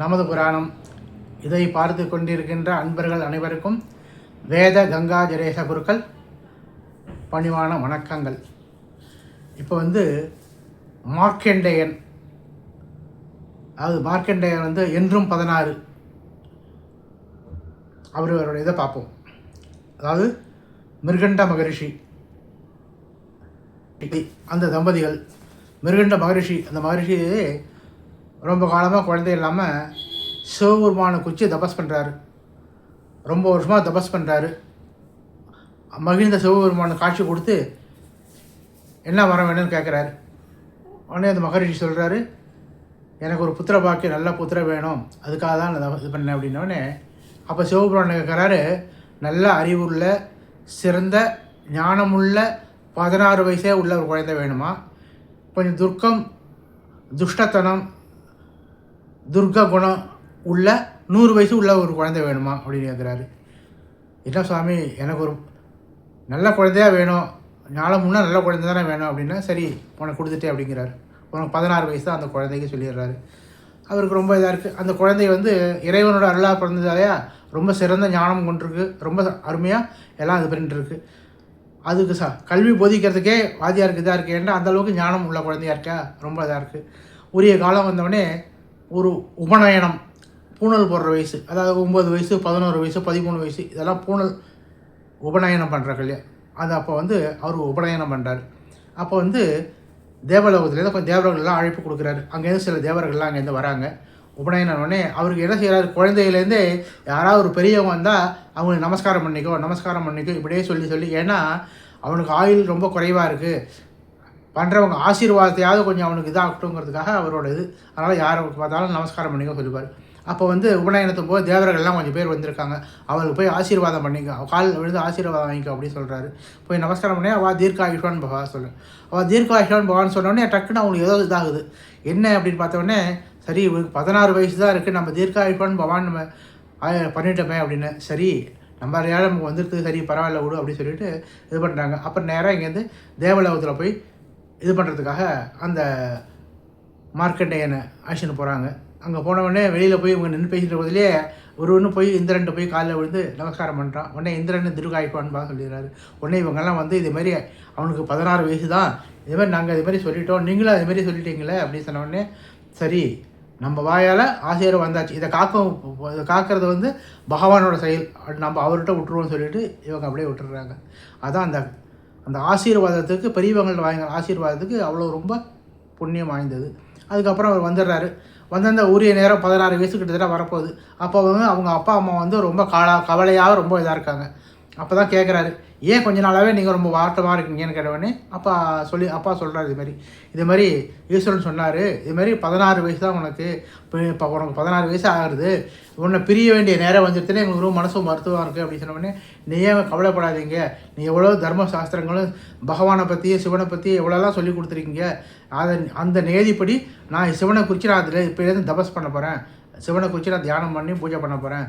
நமது புராணம். இதை பார்த்து கொண்டிருக்கின்ற அன்பர்கள் அனைவருக்கும் வேத கங்கா ஜரேச குருக்கள் பணிவான வணக்கங்கள். இப்போ வந்து மார்க்கெண்டேயன் அதாவது மார்க்கெண்டேயன் வந்து என்றும் பதினாறு. அவர் அவருடைய இதை பார்ப்போம். அதாவது மிருகண்ட மகரிஷி அந்த தம்பதிகள் மிருகண்ட மகரிஷி அந்த மகரிஷியே ரொம்ப காலமாக குழந்தை இல்லாமல் சிவபெருமானை குச்சி தபஸ் பண்ணுறாரு ரொம்ப வருஷமாக தபஸ் பண்ணுறாரு மகிழ்ந்த சிவபெருமான காட்சி கொடுத்து என்ன வரம் வேணும்னு கேட்குறாரு உடனே அந்த மகரிஷி சொல்கிறாரு எனக்கு ஒரு புத்திர பாக்கியம் நல்ல புத்திர வேணும். அதுக்காக தான் நான் இது பண்ணேன். அப்படின்னோடனே அப்போ சிவபெருமான் கேட்குறாரு நல்ல அறிவுள்ள சிறந்த ஞானமுள்ள பதினாறு வயசே உள்ள ஒரு குழந்தை வேணுமா? கொஞ்சம் துர்க்கம் துஷ்டத்தனம் துர்க்க குணம் உள்ள நூறு வயசு உள்ள ஒரு குழந்தை வேணுமா அப்படின்னு கேட்குறாரு என்ன சுவாமி எனக்கு ஒரு நல்ல குழந்தையா வேணும். ஞானமுன்னா நல்ல குழந்தை தானே வேணும் அப்படின்னா சரி உனக்கு கொடுத்துட்டே அப்படிங்கிறாரு. உனக்கு பதினாறு வயசு தான் அந்த குழந்தைக்கு சொல்லிடுறாரு. அவருக்கு ரொம்ப இதாக இருக்குது அந்த குழந்தை வந்து இறைவனோட அருளாக பிறந்ததாலையா? ரொம்ப சிறந்த ஞானம் கொண்டிருக்கு. ரொம்ப அருமையாக எல்லாம் இது பண்ணிட்டுருக்கு. அதுக்கு ச கல்வி போதிக்கிறதுக்கே வாதியாருக்கு இதாக இருக்கேன்ட்டு அந்தளவுக்கு ஞானம் உள்ள குழந்தையா இருக்கா? ரொம்ப இதாக இருக்குது உரிய காலம் வந்தவொடனே ஒரு உபநயனம் பூணல் போடுற வயசு அதாவது ஒம்பது வயசு பதினோரு வயசு பதிமூணு வயசு இதெல்லாம் பூணல் உபநயனம் பண்ணுற கல்யாணம் அது அப்போ வந்து அவர் உபநயனம் பண்ணுறாரு அப்போ வந்து தேவலோகத்துலேருந்து கொஞ்சம் தேவர்கள்லாம் அழைப்பு கொடுக்குறாரு. அங்கேருந்து சில தேவர்கள்லாம் அங்கேருந்து வராங்க. உபநயனம் உடனே அவருக்கு என்ன செய்கிறாரு குழந்தையிலேருந்தே யாராவது ஒரு பெரியவங்க வந்தால் அவங்களுக்கு நமஸ்காரம் பண்ணிக்கோ நமஸ்காரம் பண்ணிக்கோ இப்படியே சொல்லி சொல்லி. ஏன்னா அவனுக்கு ஆயுள் ரொம்ப குறைவாக இருக்குது பண்ணுறவங்க ஆசீர்வாதத்தையாவது கொஞ்சம் அவனுக்கு இதாகட்டுங்கிறதுக்காக அவரோட இது. அதனால் யாரை பார்த்தாலும் நமஸ்காரம் பண்ணிக்க சொல்லுவார். அப்போ வந்து உபநயனத்தும் போது தேவர்கள்லாம் கொஞ்சம் பேர் வந்திருக்காங்க. அவளுக்கு போய் ஆசீர்வாதம் பண்ணிக்க. கால் விழுந்து ஆசீர்வாதம் வாங்கிக்கோ அப்படின்னு சொல்கிறாரு போய் நமஸ்காரம் பண்ணி அவள் தீர்க்காயுஷ்வான் பகவா சொல்லு. அவள் தீர்க்காயுஷ்வான் பகவான் சொன்னோடனே டக்குன்னு அவங்களுக்கு ஏதோ இதாகுது. என்ன அப்படின்னு பார்த்தோடனே சரி இவருக்கு பதினாறு வயசு தான் இருக்குது நம்ம தீர்க்காயுஷ்வான் பகவான் நம்ம பண்ணிட்டோமே அப்படின்னு. சரி நம்ம யாரும் நமக்கு வந்துருக்கு சரி பரவாயில்ல விடு அப்படின்னு சொல்லிட்டு இது பண்ணுறாங்க அப்புறம் நேராக இங்கேருந்து தேவலோகத்தில் போய் இது பண்ணுறதுக்காக அந்த மார்க்கண்டேயனை அழைச்சின்னு போகிறாங்க அங்கே போனவுடனே வெளியில் போய் இவங்க நின்று பேசிட்டு போதிலே ஒரு ஒன்று போய் இந்திரன்ட்டு போய் காலையில் விழுந்து நமஸ்காரம் பண்ணுறான் உடனே இந்திரன் திருகாய்ப்பான்பா சொல்லிடுறாரு உடனே இவங்கெல்லாம் வந்து இது மாதிரி அவனுக்கு பதினாறு வயசு தான் இது மாதிரி நாங்கள் இது மாதிரி சொல்லிட்டோம். நீங்களும் அது மாதிரி சொல்லிட்டீங்களே அப்படின்னு சொன்ன உடனே சரி நம்ம வாயால் ஆசிரியர் வந்தாச்சு. இதை காக்கும் இதை காக்கிறது வந்து பகவானோட செயல். நம்ம அவர்கிட்ட விட்டுருவோம்னு சொல்லிட்டு இவங்க அப்படியே விட்டுடுறாங்க. அதான் அந்த அந்த ஆசீர்வாதத்துக்கு பெரியவங்கள்ட்ட வாங்கின ஆசீர்வாதத்துக்கு அவ்வளோ ரொம்ப புண்ணியம் வாய்ந்தது. அதுக்கப்புறம் அவர் வந்துடுறாரு. வந்தந்த உரிய நேரம் பதினாறு வயசு கிட்டத்தட்ட வரப்போகுது. அப்போ வந்து அவங்க அப்பா அம்மா வந்து ரொம்ப காலா கவலையாக ரொம்ப இதாக இருக்காங்க. அப்போ தான் கேட்குறாரு ஏன் கொஞ்ச நாளாகவே நீங்கள் ரொம்ப வார்த்தமாக இருக்கீங்கன்னு கேட்டவொடனே அப்பா சொல்லி அப்பா சொல்கிறாரு இது மாதிரி. இது மாதிரி ஈஸ்வரன் சொன்னார். இது மாதிரி பதினாறு வயசு தான் உனக்கு. இப்போ இப்போ உனக்கு பதினாறு வயசு ஆகுது உன்னை பிரிய வேண்டிய நேரம் வந்துடுச்சுன்னு எங்களுக்கு ரொம்ப மனசும் மருத்துவம் இருக்குது அப்படின்னு சொன்னோடனே நீ ஏன் கவலைப்படாதீங்க. நீ எவ்வளோ தர்ம சாஸ்திரங்களும் பகவானை பற்றி சிவனை பற்றி எவ்வளோலாம் சொல்லி கொடுத்துருக்கீங்க. அதை அந்த நேதிப்படி நான் சிவனை குறித்து நான் அதில் இப்போலேருந்து தபஸ் பண்ண போகிறேன் சிவனை குறித்து நான் தியானம் பண்ணி பூஜை பண்ண போகிறேன்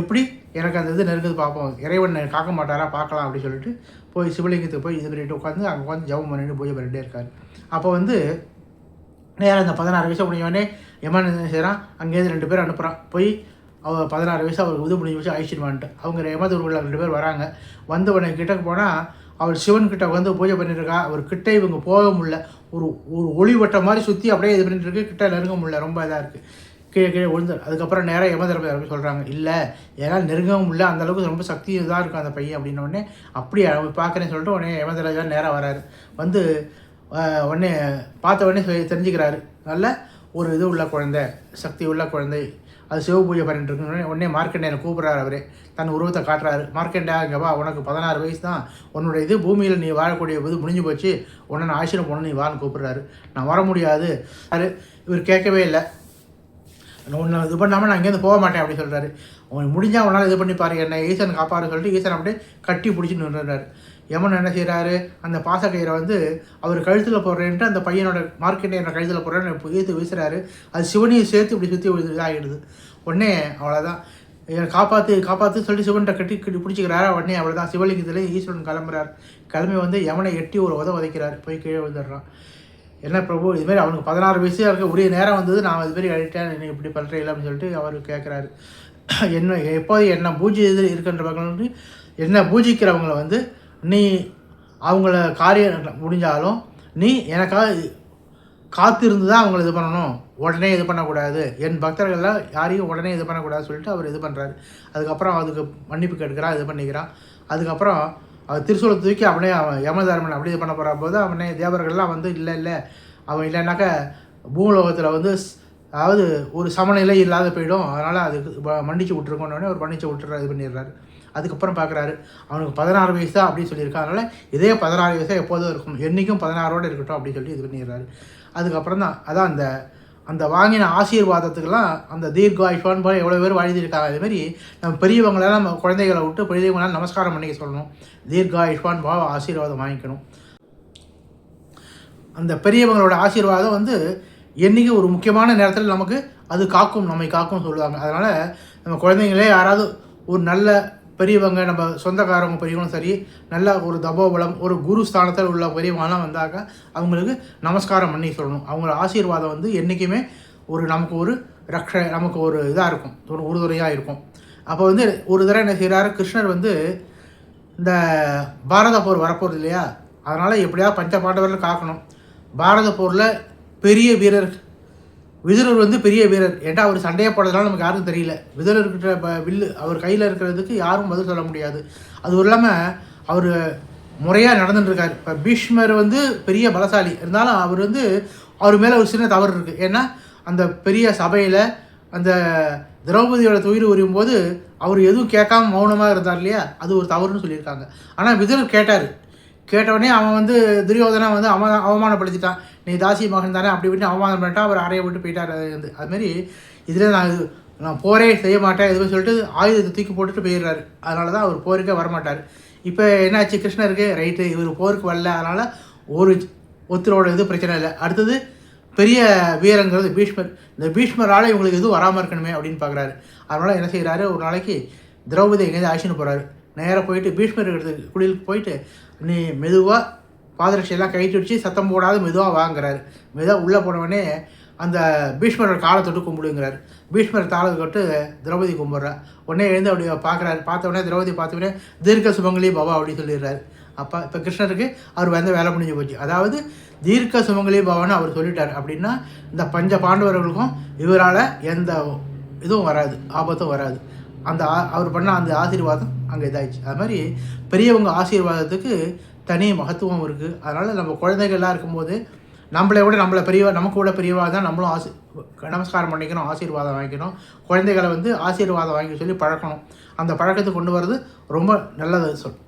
எப்படி? எனக்கு அந்த இது நெருங்குது பார்ப்போம். இறைவன் காக்க மாட்டாரா? பார்க்கலாம் அப்படின்னு சொல்லிட்டு போய் சிவலிங்கத்துக்கு போய் இது பண்ணிட்டு உட்காந்து அங்கே உட்காந்து ஜெபம் பண்ணிட்டு பூஜை பண்ணிகிட்டே இருக்கார். அப்போ வந்து நேராக இந்த பதினாறு வயசு முடிஞ்சவொடனே யமன் என்ன செய்கிறான் அங்கேருந்து ரெண்டு பேர் அனுப்புகிறான் போய் அவர் பதினாறு வயசு அவருக்கு உது முடிஞ்சு வச்சு அழிச்சிட்டு வந்துட்டு. அவங்க யமதூர்களில் ரெண்டு பேர் வராங்க. வந்து உடனே கிட்டக்கு போனால் அவர் சிவன் கிட்ட வந்து பூஜை பண்ணிட்டு இருக்கா. அவர் கிட்டே இவங்க போக முடியல. ஒரு ஒரு ஒளிவட்ட மாதிரி சுற்றி அப்படியே இது பண்ணிட்டு இருக்கு. கிட்ட நெருங்க முடியல. ரொம்ப இதாக இருக்குது கீழே கீழே விழுந்து அதுக்கப்புறம் நேராக யமதர்ம சொல்கிறாங்க இல்லை ஏன்னால் நெருங்கவும் இல்லை அந்தளவுக்கு ரொம்ப சக்தி இதாக இருக்கும் அந்த பையன் அப்படின்ன உடனே அப்படியே பார்க்குறேன்னு சொல்லிட்டு உடனே யமதராஜா நேராக வராரு. வந்து உடனே பார்த்த உடனே சொல்லி- தெரிஞ்சுக்கிறாரு. நல்ல ஒரு இது உள்ள குழந்தை சக்தி உள்ள குழந்தை. அது சிவ பூஜை பண்ணிட்டு இருக்கு உடனே மார்க்கண்டேயனை கூப்பிட்றாரு அவரே. தன் உருவத்தை காட்டுறாரு. மார்க்கண்டா இங்கே வா உனக்கு பதினாறு வயசு தான். உன்னோட இது பூமியில் நீ வாழக்கூடிய இது முடிஞ்சு போச்சு. உன்னை நான் ஆசிரியம் போன நீ வான்னு கூப்பிட்றாரு. நான் வர முடியாது. அது இவர் கேட்கவே இல்லை. உன்னை இது பண்ணாமல் நான் இங்கேருந்து போக மாட்டேன் அப்படி சொல்கிறாரு அவன் முடிஞ்சால் உன்னால் இது பண்ணி பாரு என்ன ஈசன் காப்பாரு சொல்லிட்டு ஈசன் அப்படியே கட்டி பிடிச்சி நின்றுறாரு யமன் என்ன செய்கிறாரு அந்த பாசக்கயிறை வந்து அவர் கழுத்தில் போடுறேன்ட்டு அந்த பையனோட மார்க்கெட்டை என்ன கழுத்தில் போடுறேன்னு ஈர்த்து வீசுறாரு. அது சிவனையும் சேர்த்து இப்படி சுற்றி இதாகிடுது. உடனே அவ்வளோதான் என்னை காப்பாற்று காப்பாற்று சொல்லிட்டு சிவன்கிட்ட கட்டி கட்டி பிடிச்சிக்கிறாரு? உடனே அவ்வளோதான் சிவலிங்கத்தில் ஈஸ்வரன் கிளம்புறார். கிளம்பி வந்து யமனை எட்டி ஒரு உத உதைக்கிறார். போய் கீழே விழுந்துடுறான். என்ன பிரபு இதுமாரி அவனுக்கு பதினாறு வயசு இருக்க. உரிய நேரம் வந்தது நான் இதுமாரி அழிட்டேன் நீ இப்படி பண்ணுறீங்களா அப்படின்னு சொல்லிட்டு அவர் கேட்குறாரு என்ன எப்போது என்ன பூஜை இது இருக்கின்றவங்க வந்து என்ன பூஜிக்கிறவங்கள வந்து நீ அவங்கள காரியம் முடிஞ்சாலும் நீ எனக்காக காத்திருந்து தான் அவங்கள இது பண்ணணும். உடனே இது பண்ணக்கூடாது. என் பக்தர்கள்லாம் யாரையும் உடனே இது பண்ணக்கூடாதுன்னு சொல்லிட்டு அவர் இது பண்ணுறாரு அதுக்கப்புறம் அதுக்கு மன்னிப்பு கேட்குறான் இது பண்ணிக்கிறான். அதுக்கப்புறம் அவர் திருசூலை தூக்கி அவனே அவன் யமதர்மன் அப்படி இது பண்ண போகிற போது அவனே தேவர்கள்லாம் வந்து இல்லை இல்லை அவன் இல்லைனாக்கா பூலோகத்தில் வந்து ஸ்- அதாவது ஒரு சமநிலை இல்லாத போயிடும். அதனால் அதுக்கு மன்னிச்சு விட்ருக்கோன்னு அவர் மன்னிச்சு விட்டுற இது பண்ணிடுறாரு. அதுக்கப்புறம் பார்க்குறாரு அவனுக்கு பதினாறு வயசு தான் அப்படின்னு சொல்லியிருக்கான். அதனால் இதே பதினாறு வயசாக எப்போதும் இருக்கும். என்றைக்கும் பதினாறோடு இருக்கட்டும் அப்படின்னு சொல்லி இது பண்ணிடுறாரு. அதுக்கப்புறம் தான் அதான் அந்த அந்த வாங்கின ஆசீர்வாதத்துக்கெல்லாம் அந்த தீர்காயுஷ்வான் போல எவ்வளோ பேர் வாழ்ந்திருக்காங்க. அதேமாரி நம்ம பெரியவங்களெல்லாம் நம்ம குழந்தைகளை விட்டு பெரியவங்களாம் நமஸ்காரம் பண்ணிக்க சொல்லணும். தீர்காயுஷ்வான் பாவ ஆசீர்வாதம் வாங்கிக்கணும். அந்த பெரியவங்களோட ஆசீர்வாதம் வந்து என்றைக்கும் ஒரு முக்கியமான நேரத்தில் நமக்கு அது காக்கும் நம்மை காக்கும்னு சொல்லுவாங்க. அதனால் நம்ம குழந்தைங்களே யாராவது ஒரு நல்ல பெரியவங்க நம்ம சொந்தக்காரவங்க பெரியவங்களும் சரி நல்ல ஒரு தபோபலம் ஒரு குரு ஸ்தானத்தில் உள்ள பெரியவங்கலாம் வந்தாக்க அவங்களுக்கு நமஸ்காரம் பண்ணி சொல்லணும். அவங்களோட ஆசீர்வாதம் வந்து என்றைக்குமே ஒரு நமக்கு ஒரு ரக்ஷ நமக்கு ஒரு இதாக இருக்கும். ஒரு உறுதுணையாக இருக்கும். அப்போ வந்து ஒரு தடவை என்ன செய்கிறாரு கிருஷ்ணர் வந்து இந்த பாரத போர் வரப்போகிறது இல்லையா? அதனால் எப்படியாவது பஞ்ச பாண்டவர்கள் காக்கணும். பாரத போரில் பெரிய வீரர் விதுரர் வந்து பெரிய வீரர். ஏன்டா அவர் சண்டையை போடுறதுனால நமக்கு யாருக்கும் தெரியல. விதுரர் இருக்கிற வில்லு அவர் கையில் இருக்கிறதுக்கு யாரும் பதில் சொல்ல முடியாது. அது இல்லாமல் அவர் முறையாக நடந்துட்டுருக்கார். இப்போ பீஷ்மர் வந்து பெரிய பலசாலி. இருந்தாலும் அவர் வந்து அவர் மேலே ஒரு சின்ன தவறு இருக்குது ஏன்னா அந்த பெரிய சபையில் அந்த திரௌபதியோட துயிர் உரியும் போது அவர் எதுவும் கேட்காம மௌனமாக இருந்தார் இல்லையா? அது ஒரு தவறுன்னு சொல்லியிருக்காங்க. ஆனால் விதுரர் கேட்டார். கேட்டவுடனே அவன் வந்து துரியோதனை வந்து அவ அவமானப்படுத்திட்டான். நீ தாசி மகன் தானே? அப்படி இப்படின்னு அவமானம் பண்ணிட்டா அவர் அறையை விட்டு போயிட்டார். அது வந்து அதுமாரி இதில் நான் நான் போரே செய்ய மாட்டேன் எதுவும் சொல்லிட்டு ஆயுதத்தை தூக்கி போட்டுட்டு போயிடுறாரு. அதனால தான் அவர் போருக்கே வரமாட்டார். இப்போ என்னாச்சு? கிருஷ்ணருக்கு ரைட்டு இவர் போருக்கு வரல. அதனால் ஒரு ஒருத்தரோட இது பிரச்சனை இல்லை. அடுத்தது பெரிய வீரங்கிறது பீஷ்மர். இந்த பீஷ்மரால் இவங்களுக்கு எதுவும் வராமல் இருக்கணுமே அப்படின்னு பார்க்குறாரு அதனால் என்ன செய்கிறாரு ஒரு நாளைக்கு திரௌபதி எங்கேயாவது அழைச்சின்னு போகிறாரு நேராக போயிட்டு பீஷ்மர் இடத்துக்கு குடிலுக்கு போயிட்டு நீ மெதுவாக பாதரட்சியெல்லாம் கழிச்சு வச்சு சத்தம் போடாத மெதுவாக வாங்குறாரு. மெதுவாக உள்ளே போனவொடனே அந்த பீஷ்மரோட காலை தொட்டு கும்பிடுங்கிறார். பீஷ்மர் தாளை தொட்டு திரௌபதி கும்பிட்றா. உடனே எழுந்து அப்படி பார்க்குறாரு. பார்த்த உடனே திரௌபதி பார்த்த உடனே தீர்க்க சுமங்கலி பவா அப்படின்னு சொல்லிடுறாரு. அப்போ இப்போ கிருஷ்ணருக்கு அவர் வந்து வேலை முடிஞ்சு போச்சு. அதாவது தீர்க்க சுமங்கலி பவான்னு அவர் சொல்லிட்டார் அப்படின்னா இந்த பஞ்ச பாண்டவர்களுக்கும் இவரால் எந்த இதுவும் வராது ஆபத்தும் வராது. அந்த அவர் பண்ண அந்த ஆசீர்வாதம் அங்கே இதாகிடுச்சு அது மாதிரி பெரியவங்க ஆசீர்வாதத்துக்கு தனி மகத்துவம் இருக்குது அதனால் நம்ம குழந்தைகள்லாம் இருக்கும்போது நம்மளை விட நம்மளை பெரியவா நமக்கு விட பெரியவா தான் நம்மளும் ஆசி நமஸ்காரம் பண்ணிக்கணும் ஆசீர்வாதம் வாங்கிக்கணும். குழந்தைகளை வந்து ஆசீர்வாதம் வாங்கி சொல்லி பழக்கணும். அந்த பழக்கத்தை கொண்டு வர்றது ரொம்ப நல்லது சொல்